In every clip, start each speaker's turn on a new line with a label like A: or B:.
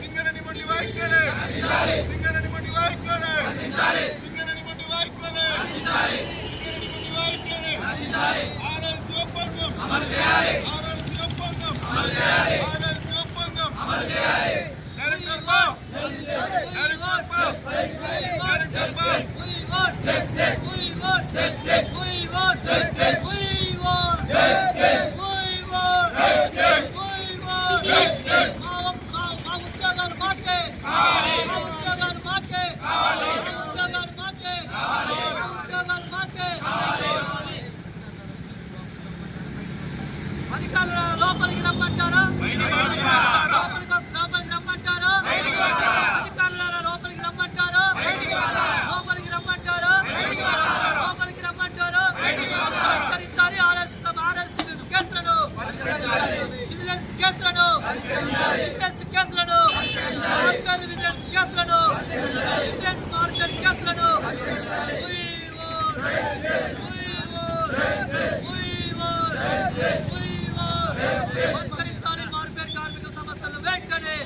A: సింగరేణి అధికారుల లోపలికి రమ్మంటారా? లోపలికి వస్తే రమ్మంటారా? అధికారుల లోపలికి రమ్మంటారా? లోపలికి రమ్మంటారా? లోపలికి రమ్మంటారా? పరిష్కరించాలి. ఆర్ఎల్సీ ఆర్ఎల్సీ కేసులను. విజిలెన్స్ కేసులను. విజిలెన్స్ కేసులను. మార్కర్ విజిలెన్స్ కేసులను విజిలెన్స్ మార్కర్ కేసులను We will, we will, we will పరిష్కరించాలి మార్పేరు కార్మిక సమస్యలు వెంటనే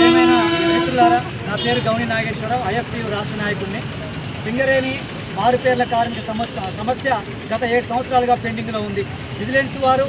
B: ఏమైనా మిత్రులారా నా పేరు గౌని నాగేశ్వరరావు ఐఎఫ్టీ రాష్ట్ర నాయకుడిని. సింగరేణి మారుపేర్ల కార్మిక సమస్య సమస్య గత ఏడు సంవత్సరాలుగా పెండింగ్లో ఉంది. విజిలెన్స్ వారు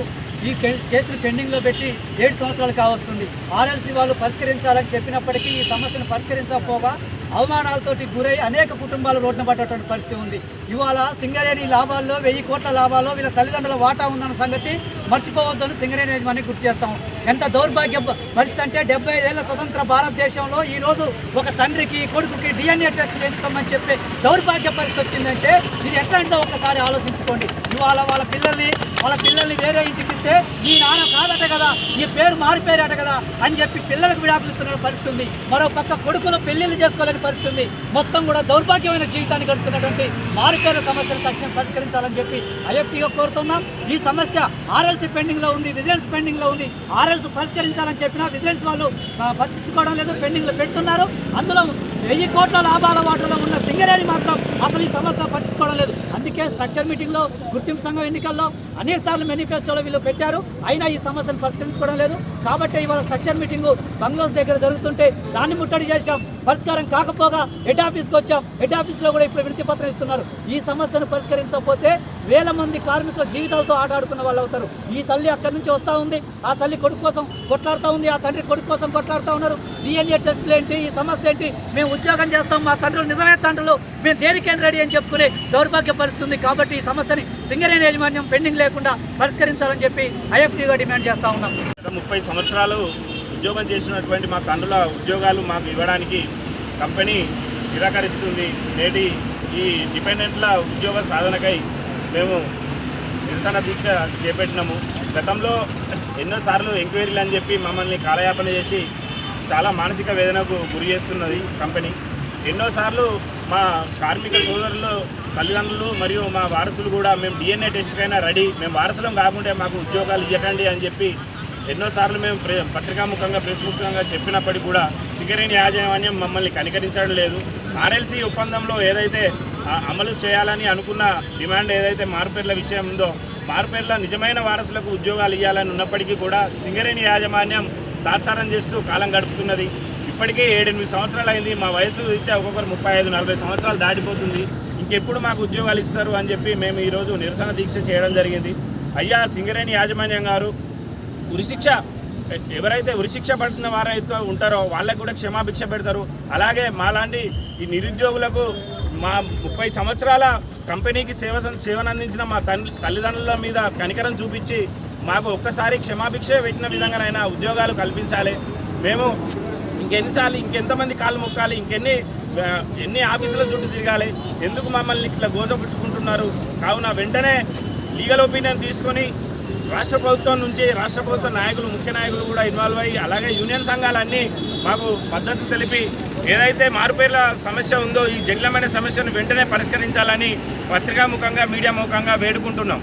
B: ఈ కేసును కేసులు పెండింగ్లో పెట్టి ఏడు సంవత్సరాలు కావస్తుంది. ఆర్ఎల్సీ వాళ్ళు పరిష్కరించాలని చెప్పినప్పటికీ ఈ సమస్యను పరిష్కరించకపోగా అవమానాలతోటి గురై అనేక కుటుంబాలు రోడ్డున పడ్డటువంటి పరిస్థితి ఉంది. ఇవాళ సింగరేణి లాభాల్లో వెయ్యి కోట్ల లాభాల్లో వీళ్ళ తల్లిదండ్రుల వాటా ఉందన్న సంగతి మర్చిపోవద్దని సింగరేణి యజమాని గుర్తు చేస్తాం ఎంత దౌర్భాగ్య పరిస్థితి అంటే డెబ్బై ఐదేళ్ళ స్వతంత్ర భారతదేశంలో ఈరోజు ఒక తండ్రికి కొడుకుకి డిఎన్ఏ టెస్ట్ చేయించుకోమని చెప్పి దౌర్భాగ్య పరిస్థితి వచ్చిందంటే ఇది ఎట్లా ఒకసారి ఆలోచించుకోండి. ఇవాళ వాళ్ళ పిల్లల్ని వాళ్ళ పిల్లల్ని వేరే ఇంటికి ఇస్తే మీ నాన్న కాదట కదా ఈ పేరు మారిపోయారట కదా అని చెప్పి పిల్లలకు విడాకులు ఇస్తున్న పరిస్థితి మరో పక్క కొడుకులు పెళ్ళిళ్ళు చేసుకోలేని పరిస్థితుంది. మొత్తం కూడా దౌర్భాగ్యమైన జీవితాన్ని గడుపుతున్నటువంటి మారిపోయిన సమస్యలు తక్షణం పరిష్కరించాలని చెప్పి ఐఎఫ్టీగా కోరుతున్నాం. ఈ సమస్య ఆర్ఎల్సీ పెండింగ్లో ఉంది విజిలెన్స్ పెండింగ్లో ఉంది. ఆర్ఎల్స్ పరిష్కరించాలని చెప్పినా విజిలెన్స్ వాళ్ళు పట్టించుకోవడం లేదు పెండింగ్లో పెడుతున్నారు. అందులో వెయ్యి కోట్ల లాభాల వాటిలో ఉన్న సింగరేణి మాత్రం అసలు ఈ సమస్య పట్టించుకోవడం లేదు. అందుకే స్ట్రక్చర్ మీటింగ్లో గుర్తింపు సంఘం ఎన్నికల్లో అనేక సార్లు మేనిఫెస్టోలో వీళ్ళు పెట్టారు. అయినా ఈ సమస్యను పరిష్కరించుకోవడం లేదు. కాబట్టి ఇవాళ స్ట్రక్చర్ మీటింగు బంగ్లోస్ దగ్గర జరుగుతుంటే దాన్ని ముట్టడి చేశాం. పరిష్కారం కాకపోగా హెడ్ ఆఫీస్కి వచ్చాం. హెడ్ ఆఫీస్లో కూడా ఇప్పుడు వినతి పత్రం ఇస్తున్నారు. ఈ సమస్యను పరిష్కరించకపోతే వేల మంది కార్మికుల జీవితాలతో ఆటాడుకున్న వాళ్ళు అవుతారు. ఈ తల్లి అక్కడి నుంచి వస్తూ ఉంది. ఆ తల్లి కొడుకు కోసం కొట్లాడుతూ ఉంది. ఆ తండ్రి కొడుకు కోసం కొట్లాడుతూ ఉన్నారు. డిఎన్ఏ టెస్టులు ఏంటి? ఈ సమస్య ఏంటి? మేము ఉద్యోగం చేస్తాం. మా తండ్రులు నిజమే తండ్రులు. మేము దేనికేం రెడీ అని చెప్పుకునే దౌర్భాగ్య పరిస్థితుంది కాబట్టి ఈ సమస్యని సింగరేణి యాజమాన్యం పెండింగ్ లేకుండా పరిష్కరించాలని చెప్పి ఐఎఫ్టీగా డిమాండ్ చేస్తూ ఉన్నాం.
C: ముప్పై సంవత్సరాలు ఉద్యోగం చేసినటువంటి మా తండ్రుల ఉద్యోగాలు మాకు ఇవ్వడానికి కంపెనీ నిరాకరిస్తుంది. నేటి ఈ డిపెండెంట్ల ఉద్యోగ సాధనకై మేము నిరసన దీక్ష చేపట్టినాము. గతంలో ఎన్నోసార్లు ఎంక్వైరీలు అని చెప్పి మమ్మల్ని కాలయాపన చేసి చాలా మానసిక వేదనకు గురి చేస్తున్నది కంపెనీ. ఎన్నోసార్లు మా కార్మిక సోదరులు తల్లిదండ్రులు మరియు మా వారసులు కూడా మేము డిఎన్ఏ టెస్ట్కైనా రెడీ. మేము వారసులం కాకుంటే మాకు ఉద్యోగాలు ఇవ్వకండి అని చెప్పి ఎన్నోసార్లు మేము ప్రె పత్రికాముఖంగా ప్రెస్ ముఖంగా చెప్పినప్పటికీ కూడా సింగరేణి యాజమాన్యం మమ్మల్ని కనికరించడం లేదు. ఆర్ఎల్సీ ఒప్పందంలో ఏదైతే అమలు చేయాలని అనుకున్న డిమాండ్ ఏదైతే మార్పేర్ల విషయం ఉందో మార్పేర్ల నిజమైన వారసులకు ఉద్యోగాలు ఇవ్వాలని ఉన్నప్పటికీ కూడా సింగరేణి యాజమాన్యం తాత్సారం చేస్తూ కాలం గడుపుతున్నది. ఇప్పటికే ఏడెనిమిది సంవత్సరాలు అయింది. మా వయసు అయితే ఒక్కొక్కరు ముప్పై ఐదు నలభై సంవత్సరాలు దాటిపోతుంది. ఇంకెప్పుడు మాకు ఉద్యోగాలు ఇస్తారు అని చెప్పి మేము ఈరోజు నిరసన దీక్ష చేయడం జరిగింది. అయ్యా సింగరేణి యాజమాన్యం గారు ఉరిశిక్ష ఎవరైతే ఉరిశిక్ష పడుతున్న వారైతే ఉంటారో వాళ్ళకు కూడా క్షమాభిక్ష పెడతారు. అలాగే మాలాంటి ఈ నిరుద్యోగులకు మా ముప్పై సంవత్సరాల కంపెనీకి సేవ సేవనందించిన మా తల్లి తల్లిదండ్రుల మీద కనికరం చూపించి మాకు ఒక్కసారి క్షమాభిక్ష పెట్టిన విధంగానైనా ఉద్యోగాలు కల్పించాలి. మేము ఇంకెన్నిసార్లు ఇంకెంతమంది కాళ్ళు మొక్కాలి ఇంకెన్ని ఎన్ని ఆఫీసుల చుట్టూ తిరగాలి ఎందుకు మమ్మల్ని ఇట్లా గోజపెట్టుకుంటున్నారు కావున వెంటనే లీగల్ ఒపీనియన్ తీసుకొని రాష్ట్ర ప్రభుత్వం నుంచి రాష్ట్ర ప్రభుత్వ నాయకులు ముఖ్య నాయకులు కూడా ఇన్వాల్వ్ అయ్యి అలాగే యూనియన్ సంఘాలన్నీ మాకు మద్దతు తెలిపి ఏదైతే మారుపేర్ల సమస్య ఉందో ఈ జటిలమైన సమస్యను వెంటనే పరిష్కరించాలని పత్రికాముఖంగా మీడియా ముఖంగా వేడుకుంటున్నాం.